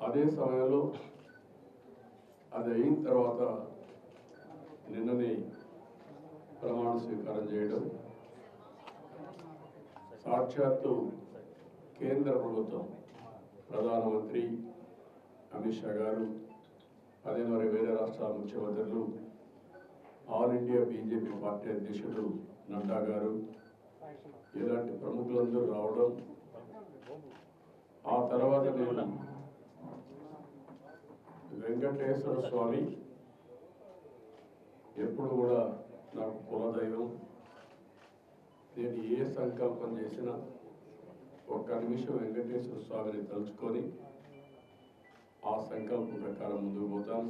అదే సమయంలో అది అయిన తర్వాత నిన్ననే ప్రమాణ స్వీకారం చేయడం సాక్షాత్తు కేంద్ర ప్రభుత్వం ప్రధానమంత్రి అమిత్ షా గారు అదే మరి వేరే రాష్ట్రాల ముఖ్యమంత్రులు ఆల్ ఇండియా బీజేపీ పార్టీ అధ్యక్షుడు నడ్డా గారు ఇలాంటి ప్రముఖులందరూ రావడం ఆ తర్వాత నేను వెంకటేశ్వర స్వామి ఎప్పుడు కూడా నాకు కులదైవం. నేను ఏ సంకల్పం చేసినా ఒక్క నిమిషం వెంకటేశ్వర స్వామిని తలుచుకొని ఆ సంకల్పం ప్రకారం ముందుకు పోతాను.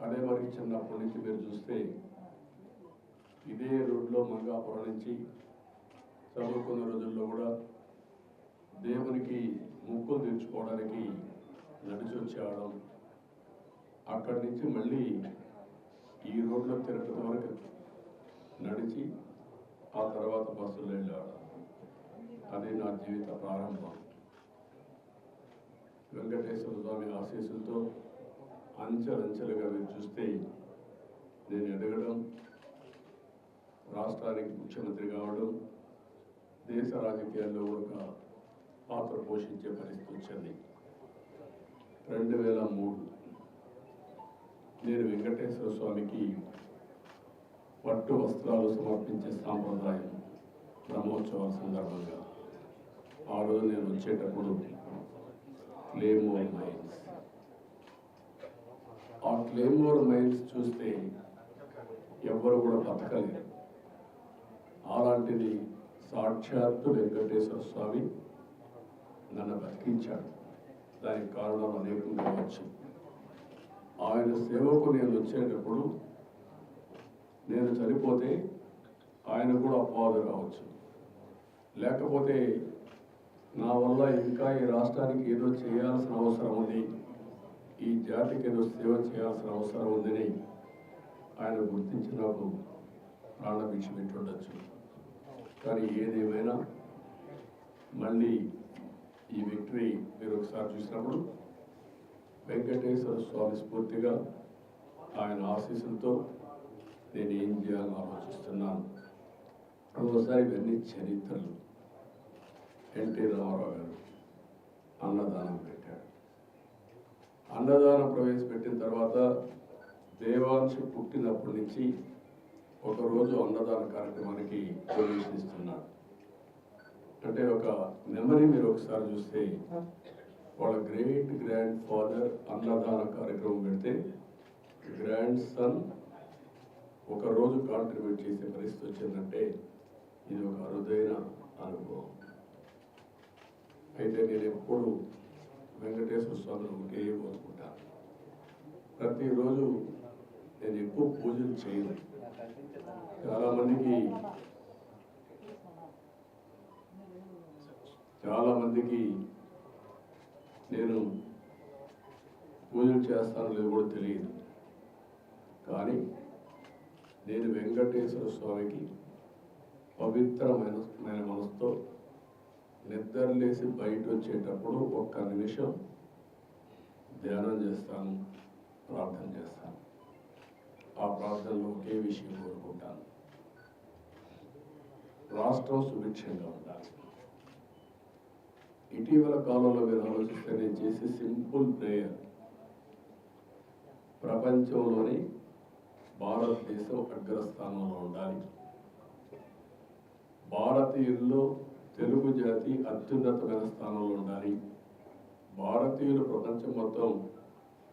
అదే మరి చిన్నప్పటి నుంచి మీరు చూస్తే ఇదే రోడ్లో మంగాపురం నుంచి చదువుకున్న రోజుల్లో కూడా దేవునికి ముక్కులు తీర్చుకోవడానికి నడిచి వచ్చేవాళ్ళం అక్కడి నుంచి మళ్ళీ ఈ రోడ్లో తిరగడం వరకు నడిచి ఆ తర్వాత బస్సులో వెళ్ళాడు అది నా జీవిత ప్రారంభం. వెంకటేశ్వర స్వామి ఆశీస్సులతో అంచెలంచెలుగా మీరు చూస్తే నేను ఎదగడం రాష్ట్రానికి ముఖ్యమంత్రి కావడం దేశ రాజకీయాల్లో ఒక పాత్ర పోషించే పరిస్థితి వచ్చింది. రెండు వేల మూడు నేను వెంకటేశ్వర స్వామికి పట్టు వస్త్రాలు సమర్పించే సాంప్రదాయం బ్రహ్మోత్సవాల సందర్భంగా. ఆ రోజు నేను వచ్చేటప్పుడు క్లేమోర్ మైన్స్ ఆ క్లేమోర్ మైన్స్ చూస్తే ఎవ్వరు కూడా బతకలేరు. అలాంటిది సాక్షాత్తు వెంకటేశ్వర స్వామి నన్ను బతికించాడు దానికి కారణం అనేకం కావచ్చు. ఆయన సేవకు నేను వచ్చేటప్పుడు నేను చనిపోతే ఆయన కూడా అపవాదు కావచ్చు. లేకపోతే నా వల్ల ఇంకా ఈ రాష్ట్రానికి ఏదో చేయాల్సిన అవసరం ఉంది. ఈ జాతికి ఏదో సేవ చేయాల్సిన అవసరం ఉందని ఆయన గుర్తించి నాకు ప్రాణభిక్ష పెట్టుండొచ్చు కానీ ఏదేమైనా మళ్ళీ ఈ విక్టరీ మీరు ఒకసారి చూసినప్పుడు వెంకటేశ్వర స్వామి స్ఫూర్తిగా ఆయన ఆశీస్సులతో నేను ఏం చేయాలని ఆలోచిస్తున్నాను. ఒకసారి ఇవన్నీ చరిత్రలు. ఎన్టీ రామారావు గారు అన్నదానం పెట్టాడు అన్నదానం ప్రవేశపెట్టిన తర్వాత దేవాంశ పుట్టినప్పటి నుంచి ఒకరోజు అన్నదాన కార్యక్రమానికి ప్రవేశిస్తున్నాడు. అంటే ఒక మెమరీ మీరు ఒకసారి చూస్తే వాళ్ళ గ్రేట్ గ్రాండ్ ఫాదర్ అన్నదాన కార్యక్రమం పెడితే గ్రాండ్ సన్ ఒక రోజు కాంట్రిబ్యూట్ చేసే పరిస్థితి వచ్చిందంటే ఇది ఒక అరుదైన అనుభవం. అయితే నేను ఎప్పుడు వెంకటేశ్వర స్వామిని ఒకటే కోరుకుంటాను. ప్రతిరోజు నేను ఎక్కువ పూజలు చేయను. చాలా చాలామందికి నేను పూజలు చేస్తానో లేదో కూడా తెలియదు. కానీ నేను వెంకటేశ్వర స్వామికి పవిత్రమైన మనసుతో నిద్రలేసి బయట వచ్చేటప్పుడు ఒక్క నిమిషం ధ్యానం చేస్తాను ప్రార్థన చేస్తాను. ఆ ప్రార్థనలో ఒకే విషయం కోరుకుంటాను. రాష్ట్రం సుభిక్షంగా ఉండాలి. ఇటీవల కాలంలో మీరు ఆలోచిస్తే నేను చేసే సింపుల్ ప్రేయర్. ప్రపంచంలోని భారతదేశం అగ్రస్థానంలో ఉండాలి. భారతీయుల్లో తెలుగు జాతి అత్యున్నతమైన స్థానంలో ఉండాలి. భారతీయులు ప్రపంచం మొత్తం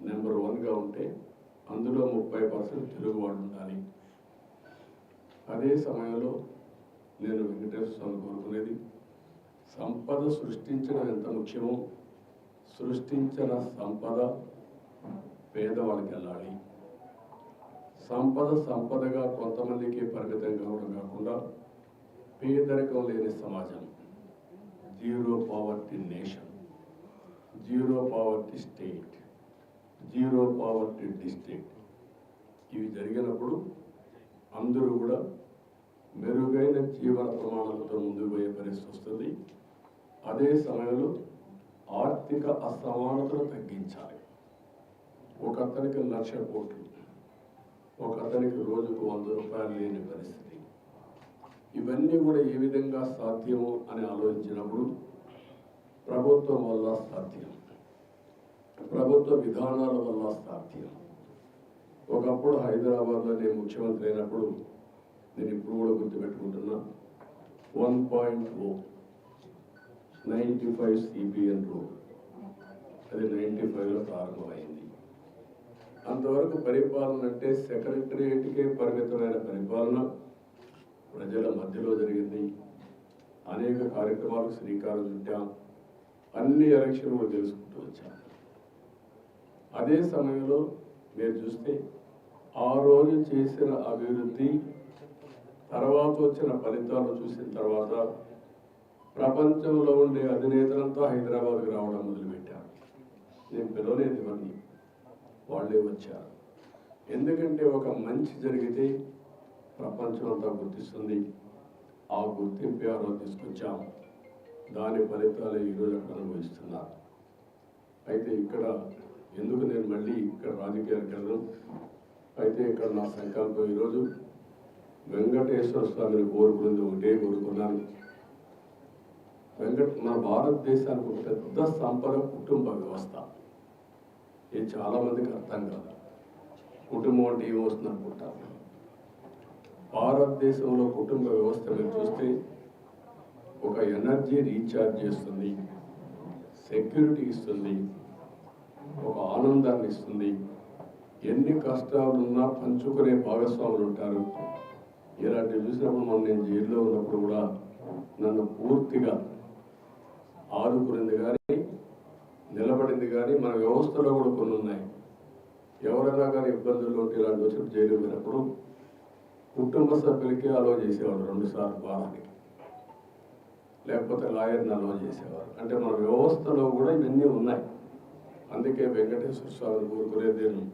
నెంబర్ వన్గా ఉంటే అందులో ముప్పై పర్సెంట్ తెలుగు వాళ్ళు ఉండాలి. అదే సమయంలో నేను వెంకటేశ్వర స్వామి కోరుకునేది సంపద సృష్టించడం ఎంత ముఖ్యమో? సృష్టించిన సంపద పేదవాళ్ళకి వెళ్ళాలి సంపద సంపదగా కొంతమందికి పరిమితం కావడం కాకుండా పేదరికం లేని సమాజం. Zero poverty nation. Zero poverty state. Zero poverty district. ఇవి జరిగినప్పుడు అందరూ కూడా మెరుగైన జీవన ప్రమాణాలతో ముందుకు పోయే పరిస్థితి వస్తుంది. అదే సమయంలో ఆర్థిక అసమానతను తగ్గించాలి. ఒక అతనికి లక్ష కోట్లు ఒక అతనికి రోజుకు వంద రూపాయలు లేని పరిస్థితి. ఇవన్నీ కూడా ఏ విధంగా సాధ్యము అని ఆలోచించినప్పుడు ప్రభుత్వం వల్ల సాధ్యం. ప్రభుత్వ విధానాల వల్ల సాధ్యం. ఒకప్పుడు హైదరాబాద్లో నేను ముఖ్యమంత్రి అయినప్పుడు నేను ఇప్పుడు కూడా గుర్తుపెట్టుకుంటున్నా one point O ninety five CBN road అది నైంటీ ఫైవ్లో ప్రారంభమైంది. అంతవరకు పరిపాలన అంటే సెక్రటరియేట్కే పరిమితమైన పరిపాలన ప్రజల మధ్యలో జరిగింది. అనేక కార్యక్రమాలకు శ్రీకారం చుట్టాం. అన్ని ఎలక్షన్లు తెలుసుకుంటూ వచ్చాం. అదే సమయంలో మీరు చూస్తే ఆ రోజు చేసిన అభివృద్ధి తర్వాత వచ్చిన ఫలితాలు చూసిన తర్వాత ప్రపంచంలో ఉండే అధినేతలంతా హైదరాబాద్కి రావడం మొదలుపెట్టారు. నేను పిలవలేదు ఇవన్నీ వాళ్ళే వచ్చారు. ఎందుకంటే ఒక మంచి జరిగితే ప్రపంచం అంతా గుర్తిస్తుంది. ఆ గుర్తింపు ఎవరో తీసుకొచ్చాం. దాని ఫలితాలు ఈరోజు అక్కడ అనుభవిస్తున్నారు. అయితే ఇక్కడ ఎందుకు నేను మళ్ళీ ఇక్కడ రాజకీయాలకు వెళ్ళను? అయితే ఇక్కడ నా సంకల్పం ఈరోజు వెంకటేశ్వర స్వామిని కోరుకునేది ఒకటే కోరుకున్నాను. వెంకట మన భారతదేశానికి ఒక పెద్ద సంపద కుటుంబ వ్యవస్థ. ఇది చాలామందికి అర్థం కాదు. కుటుంబం అంటే ఏమొస్తుంది అనుకుంటారు భారతదేశంలో కుటుంబ వ్యవస్థ మీరు చూస్తే ఒక ఎనర్జీ రీఛార్జ్ చేస్తుంది సెక్యూరిటీ ఇస్తుంది ఒక ఆనందాన్ని ఇస్తుంది. ఎన్ని కష్టాలున్నా పంచుకునే భాగస్వాములు ఉంటారు. ఇలాంటివి చూసినప్పుడు మనం నేను జైల్లో ఉన్నప్పుడు కూడా నన్ను పూర్తిగా ఆదుకునింది కానీ నిలబడింది కానీ మన వ్యవస్థలో కూడా కొన్ని ఉన్నాయి. ఎవరైనా కానీ ఇబ్బందుల్లో ఉంటే ఇలాంటి వచ్చినప్పుడు జైలు పోయినప్పుడు కుటుంబ సభ్యులకి అలో చేసేవాడు రెండు సార్లు లేకపోతే లాయర్ని అలో చేసేవారు. అంటే మన వ్యవస్థలో కూడా ఇవన్నీ ఉన్నాయి. అందుకే వెంకటేశ్వర స్వామిని కోరుకునేది నేను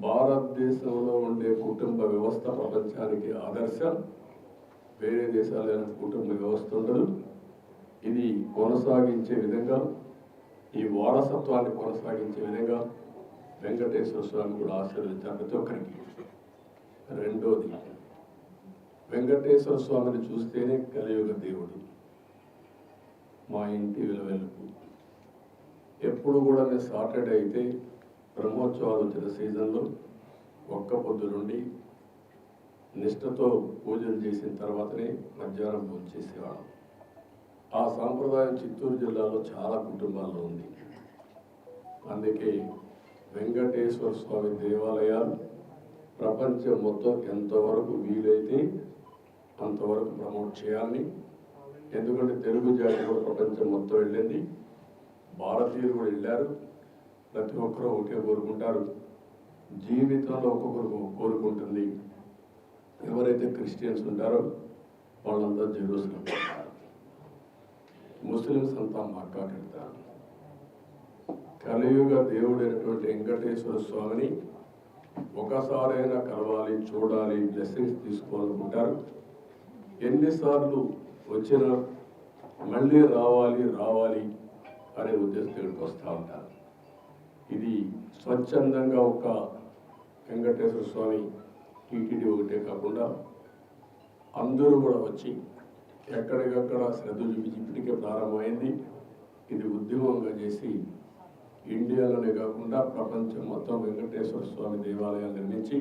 భారతదేశంలో ఉండే కుటుంబ వ్యవస్థ ప్రపంచానికి ఆదర్శం. వేరే దేశాలైన కుటుంబ వ్యవస్థ ఉండదు. ఇది కొనసాగించే విధంగా ఈ వారసత్వాన్ని కొనసాగించే విధంగా వెంకటేశ్వర స్వామి కూడా ఆశీర్వదించారు ప్రతి ఒక్కరికి రెండోది వెంకటేశ్వర స్వామిని చూస్తేనే కలియుగ దేవుడు. మా ఇంటి విలువెలుపు. ఎప్పుడు కూడా నేను సాటర్డే అయితే బ్రహ్మోత్సవాలు వచ్చిన సీజన్లో ఒక్క పొద్దు నుండి నిష్ఠతో పూజలు చేసిన తర్వాతనే మధ్యాహ్నం భోజనం చేసేవాళ్ళం. ఆ సాంప్రదాయం చిత్తూరు జిల్లాలో చాలా కుటుంబాల్లో ఉంది. అందుకే వెంకటేశ్వర స్వామి దేవాలయాలు ప్రపంచం మొత్తం ఎంతవరకు వీలైతే అంతవరకు ప్రమోట్ చేయాలని. ఎందుకంటే తెలుగు జాతి కూడా ప్రపంచం మొత్తం వెళ్ళింది. భారతీయులు కూడా వెళ్ళారు. ప్రతి ఒక్కరూ ఒకే కోరుకుంటారు. జీవితంలో ఒక్కొక్కరు కోరుకుంటుంది. ఎవరైతే క్రిస్టియన్స్ ఉంటారో వాళ్ళంతా జెరూసలం. ముస్లిమ్స్ అంతా మక్కాకి వెళ్తారు కలియుగ దేవుడైనటువంటి వెంకటేశ్వర స్వామిని ఒకసారైనా కలవాలి చూడాలి బ్లెస్సింగ్స్ తీసుకోవాలనుకుంటారు. ఎన్నిసార్లు వచ్చినా మళ్ళీ రావాలి రావాలి అనే ఉద్దేశంతో ఇక్కడికి వస్తూ ఉంటారు. ఇది స్వచ్ఛందంగా ఒక వెంకటేశ్వర స్వామి టీటీడీ ఒకటే కాకుండా అందరూ కూడా వచ్చి ఎక్కడికక్కడ శ్రద్ధ చూపించి ఇప్పటికే ప్రారంభమైంది. ఇది ఉద్యమంగా చేసి ఇండియాలోనే కాకుండా ప్రపంచం మొత్తం వెంకటేశ్వర స్వామి దేవాలయాలు నిర్మించి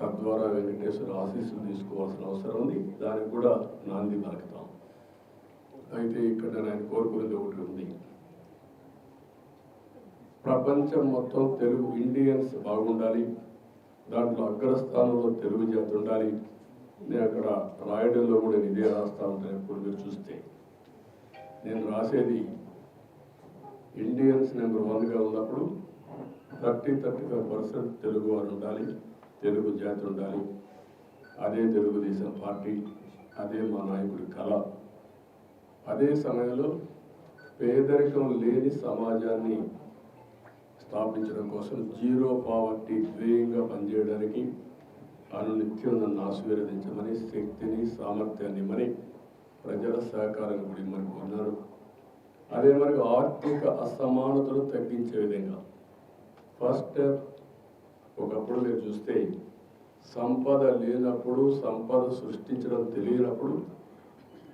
తద్వారా వెంకటేశ్వర ఆశీస్సులు తీసుకోవాల్సిన అవసరం ఉంది. దానికి కూడా నాంది పలుకుతాం. అయితే ఇక్కడ నేను కోరుకునేది ఒకటి ఉంది. ప్రపంచం మొత్తం తెలుగు ఇండియన్స్ బాగుండాలి. దాంట్లో అగ్రస్థానంలో తెలుగు జాతి ఉండాలి. నేను అక్కడ రాయడంలో కూడా నేను ఇదే రాస్తా ఉంటాను ఎప్పుడు మీరు చూస్తే. నేను రాసేది ఇండియన్స్ నెంబర్ వన్గా ఉన్నప్పుడు thirty thirty five percent Telugu వారు ఉండాలి తెలుగు జాతి ఉండాలి అదే తెలుగుదేశం పార్టీ అదే మా నాయకుడి కళ. అదే సమయంలో పేదరికం లేని సమాజాన్ని స్థాపించడం కోసం జీరో పావర్టీ ధ్యేయంగా పనిచేయడానికి అనునిత్యం నన్ను ఆశీర్వదించమని శక్తిని సామర్థ్యాన్ని మరి ప్రజల సహకారాన్ని కూడా ఇమ్మని కోరినారు. అదే మరి ఆర్థిక అసమానతలు తగ్గించే విధంగా. ఫస్ట్ ఒకప్పుడు మీరు చూస్తే సంపద లేనప్పుడు సంపద సృష్టించడం తెలియనప్పుడు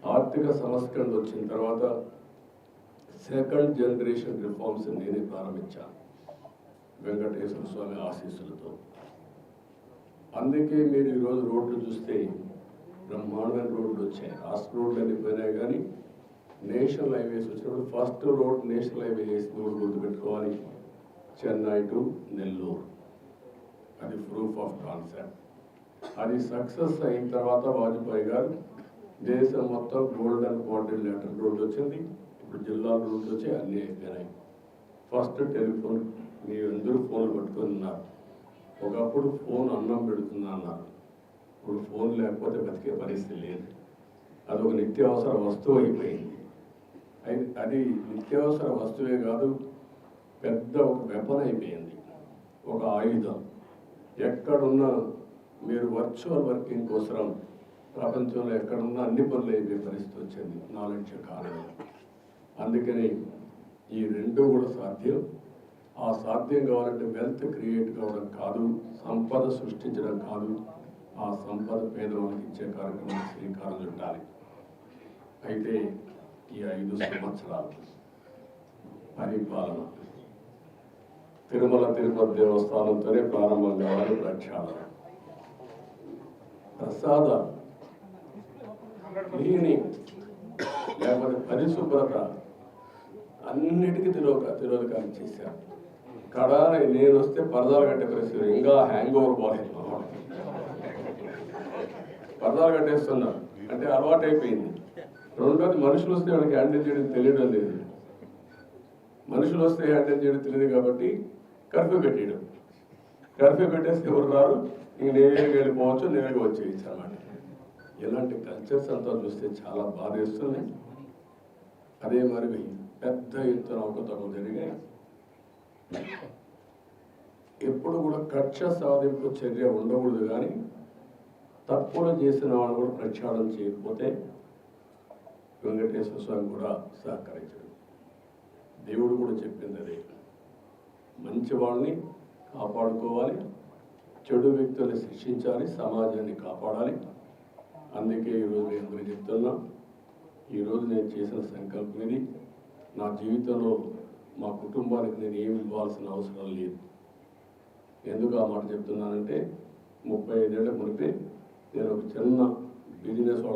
ఆర్థిక సంస్కరణ వచ్చిన తర్వాత సెకండ్ జనరేషన్ రిఫార్మ్స్ నేనే ప్రారంభించాను వెంకటేశ్వర స్వామి ఆశీస్సులతో. అందుకే మీరు ఈరోజు రోడ్లు చూస్తే బ్రహ్మాండమైన రోడ్లు వచ్చాయి. రాష్ట్ర రోడ్లు అన్ని పోయినాయి కానీ నేషనల్ హైవేస్ వచ్చినప్పుడు ఫస్ట్ రోడ్ నేషనల్ హైవే చేసిన రోడ్డు గుర్తుపెట్టుకోవాలి చెన్నై టు నెల్లూరు. అది ప్రూఫ్ ఆఫ్ కాన్సెప్ట్ అది సక్సెస్ అయిన తర్వాత వాజ్పేయి గారు దేశం మొత్తం గోల్డెన్ కోఆర్డినేటర్ రోడ్డు వచ్చింది. ఇప్పుడు జిల్లా రోడ్లు వచ్చి అన్నీ అయిపోయినాయి. ఫస్ట్ టెలిఫోన్ మీ అందరూ ఫోన్లు పట్టుకొని ఉన్నారు. ఒకప్పుడు ఫోన్ అన్నం పెడుతుంది అన్నారు. ఇప్పుడు ఫోన్ లేకపోతే బతికే పరిస్థితి లేదు. అది ఒక నిత్యావసర వస్తువు అయిపోయింది. అది నిత్యావసర వస్తువే కాదు పెద్ద ఒక వెపన్ అయిపోయింది. ఒక ఆయుధం. ఎక్కడున్నా మీరు వర్చువల్ వర్కింగ్ కోసం ప్రపంచంలో ఎక్కడున్నా అన్ని పనులు అయిపోయే పరిస్థితి వచ్చింది. నాలెడ్జ్ కారణంగా. అందుకని ఈ రెండు కూడా సాధ్యం. ఆ సాధ్యం కావాలంటే వెల్త్ క్రియేట్ కావడం కాదు సంపద సృష్టించడం కాదు. ఆ సంపద పేదవాళ్ళకి ఇచ్చే కార్యక్రమం శ్రీకారం చుట్టాలి. అయితే ఈ ఐదు సంవత్సరాలు పరిపాలన తిరుమల తిరుపతి దేవస్థానంతోనే ప్రారంభం కావాలి ప్రక్షాళన. ప్రసాద క్లీనింగ్ లేకపోతే పరిశుభ్రత అన్నిటికీ తిరోక తిరోధకాలు చేశారు. కడ నేను వస్తే పరదాలు కట్టే పరిస్థితి ఇంకా హ్యాంగ్ ఓవర్ బాగుంది పరదాలు కట్టేస్తున్నారు అంటే అలవాటు అయిపోయింది రెండోది మనుషులు వస్తే వాళ్ళకి హ్యాండిల్ చేయడం తెలియడం లేదు. మనుషులు వస్తే హ్యాండిల్ చేయడం తెలియదు కాబట్టి కర్ఫ్యూ పెట్టేయడం. కర్ఫ్యూ పెట్టేస్తే ఎవరు రారు? ఇంక నేనే వెళ్ళిపోవచ్చు నేనే వచ్చేయచ్చు అనమాట ఇలాంటి కల్చర్స్ అంతా చూస్తే చాలా బాధ వేస్తుంది అదే మరి పెద్ద ఎత్తున అవకతవకలు జరిగాయి. ఎప్పుడు కూడా కక్ష సాధింపు చర్య ఉండకూడదు కానీ తప్పులు చేసిన వాళ్ళు కూడా ప్రక్షాళన చేయకపోతే వెంకటేశ్వర స్వామి కూడా సహకరించడు. దేవుడు కూడా చెప్పింది అదే. మంచి వాళ్ళని కాపాడుకోవాలి చెడు వ్యక్తుల్ని శిక్షించాలి సమాజాన్ని కాపాడాలి. అందుకే ఈరోజు నేను అందరూ చెప్తున్నా ఈరోజు నేను చేసిన సంకల్పం ఇది. నా జీవితంలో మా కుటుంబానికి నేను ఏమి ఇవ్వాల్సిన అవసరం లేదు. ఎందుకు ఆ మాట చెప్తున్నానంటే ముప్పై ఐదేళ్ళ మునిపే నేను ఒక చిన్న బిజినెస్